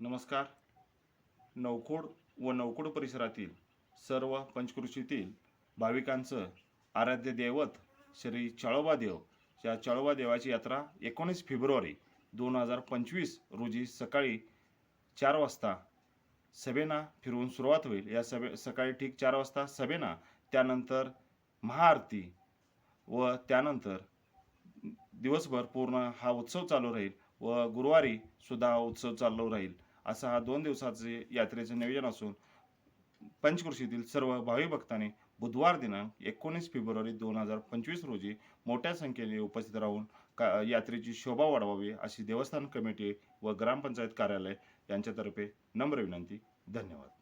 नमस्कार. नवखोड व नवखोड परिसरातील सर्व पंचकृषीतील भाविकांचं आराध्य दैवत श्री चळोबा देव या चळोबा देवाची यात्रा एकोणीस फेब्रुवारी दोन हजार पंचवीस रोजी सकाळी चार वाजता सभेना फिरवून सुरुवात होईल. या सभे सकाळी ठीक चार वाजता सभेना त्यानंतर महाआरती व त्यानंतर दिवसभर पूर्ण हा उत्सव चालू राहील व गुरुवारी सुद्धा हा उत्सव चालू राहील. असा हा दोन दिवसाचे यात्रेचं नियोजन असून पंचकृषीतील सर्व भावी भक्तांनी बुधवार दिनांक एकोणीस फेब्रुवारी दोन हजार पंचवीस रोजी मोठ्या संख्येने उपस्थित राहून का यात्रेची शोभा वाढवावी अशी देवस्थान कमिटी व ग्रामपंचायत कार्यालय यांच्यातर्फे नम्र विनंती. धन्यवाद.